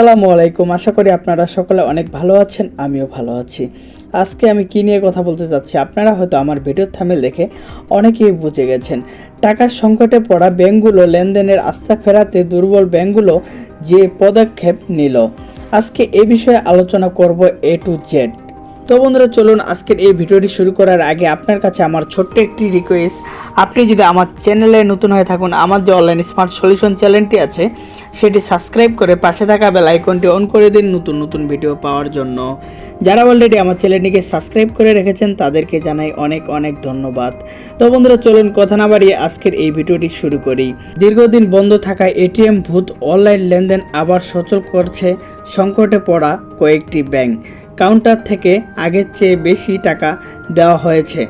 আসসালামু আলাইকুম। আশা করি আপনারা সকলে অনেক ভালো আছেন, আমিও ভালো আছি। আজকে আমি কী নিয়ে কথা বলতে চাচ্ছি আপনারা হয়তো আমার ভিডিওর থামেল দেখে অনেকেই বুঝে গেছেন। টাকার সংকটে পড়া ব্যাংকগুলো লেনদেনের আস্থা ফেরাতে দুর্বল ব্যাংকগুলো যে পদক্ষেপ নিল। আজকে এ বিষয়ে আলোচনা করব এ টু জেড তো বন্ধুরা, চলুন আজকের এই ভিডিওটি শুরু করার আগে আপনার কাছে আমার ছোট্ট একটি রিকোয়েস্ট আপনি যদি আমার চ্যানেলে নতুন হয়ে থাকুন, আমার যে অনলাইন স্মার্ট সলিউশন চ্যানেলটি আছে সেটি সাবস্ক্রাইব করে পাশে থাকা বেল আইকনটি অন করে দিন নতুন নতুন ভিডিও পাওয়ার জন্য। যারা অলরেডি আমার চ্যানেলটিকে সাবস্ক্রাইব করে রেখেছেন, তাদেরকে জানাই অনেক অনেক ধন্যবাদ। তো বন্ধুরা, চলুন কথা না বাড়িয়ে আজকের এই ভিডিওটি শুরু করি। দীর্ঘদিন বন্ধ থাকা এটিএম ভূত অনলাইন লেনদেন আবার সচল করছে সংকটে পড়া কয়েকটি ব্যাংক কাউন্টার থেকে আগের চেয়ে বেশি টাকা দেওয়া হয়েছে।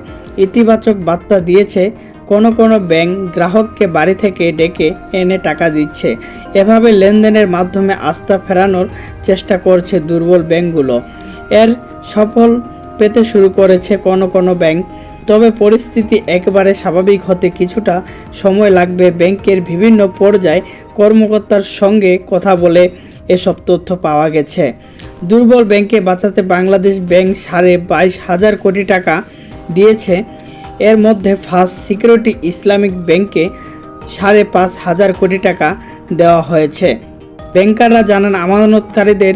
ইতিবাচক বার্তা দিয়েছে কোনো কোনো ব্যাংক গ্রাহককে বাড়ি থেকে ডেকে এনে টাকা দিচ্ছে। এভাবে লেনদেনের মাধ্যমে আস্থা ফেরানোর চেষ্টা করছে দুর্বল ব্যাংকগুলো। এর সফল পেতে শুরু করেছে কোনো কোনো ব্যাংক, তবে পরিস্থিতি একবারে স্বাভাবিক হতে কিছুটা সময় লাগবে ব্যাংকের বিভিন্ন পর্যায়ে কর্মকর্তার সঙ্গে কথা বলে এসব তথ্য পাওয়া গেছে। দুর্বল ব্যাংকে বাঁচাতে বাংলাদেশ ব্যাংক সাড়ে বাইশ হাজার কোটি টাকা দিয়েছে এর মধ্যে ফার্স্ট সিকিউরিটি ইসলামিক ব্যাংকে সাড়ে পাঁচ হাজার কোটি টাকা দেওয়া হয়েছে। ব্যাংকাররা জানান, আমানতকারীদের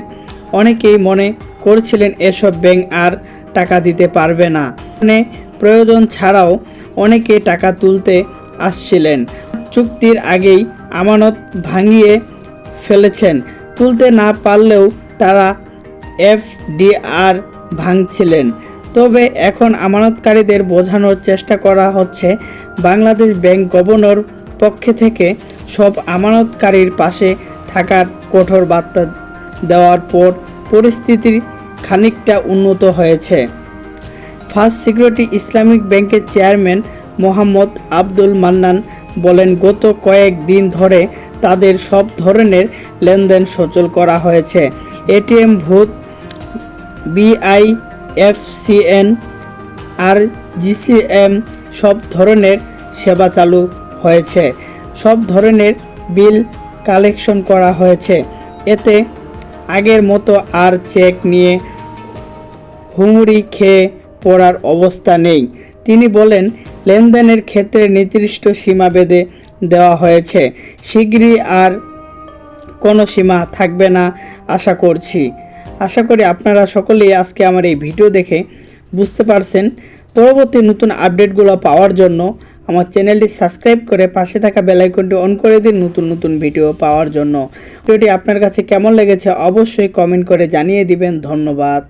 অনেকেই মনে করছিলেন এসব ব্যাংক আর টাকা দিতে পারবে না। মানে প্রয়োজন ছাড়াও অনেকে টাকা তুলতে আসছিলেন। চুক্তির আগেই আমানত ভাঙিয়ে ফেলেছেন। তুলতে না পারলেও তারা এফডিআর ভাঙছিলেন। তবে এখন আমানতকারীদের বোঝানোর চেষ্টা করা হচ্ছে, বাংলাদেশ ব্যাংক গভর্নর পক্ষে থেকে সব আমানতকারীর পাশে থাকার কঠোর বার্তা দেওয়ার পর পরিস্থিতি খানিকটা উন্নত হয়েছে। ফার্স্ট সিকিউরিটি ইসলামিক ব্যাংকের চেয়ারম্যান মোহাম্মদ আব্দুল মান্নান বলেন, গত কয়েক দিন ধরে তাদের সব ধরনের লেনদেন সচল করা হয়েছে। এটিএম ভূত বিআইএফসিএন আর জিসিএম সব ধরনের সেবা চালু হয়েছে। সব ধরনের বিল কালেকশন করা হয়েছে। এতে আগের মতো আর চেক নিয়ে হুমড়ি খেয়ে পড়ার অবস্থা নেই। তিনি বলেন, লেনদেনের ক্ষেত্রে নির্দিষ্ট সীমা বেঁধে দেওয়া হয়েছে। শীঘ্রই আর কোনো সীমা থাকবে না, আশা করছি। আশা করি আপনারা সকলেই আজকে আমার এই ভিডিও দেখে বুঝতে পারছেন। পরবর্তী নতুন আপডেটগুলো পাওয়ার জন্য আমার চ্যানেলটি সাবস্ক্রাইব করে পাশে থাকা বেলাইকনটি অন করে দিন নতুন নতুন ভিডিও পাওয়ার জন্য। ভিডিওটি আপনার কাছে কেমন লেগেছে অবশ্যই কমেন্ট করে জানিয়ে দিবেন। ধন্যবাদ।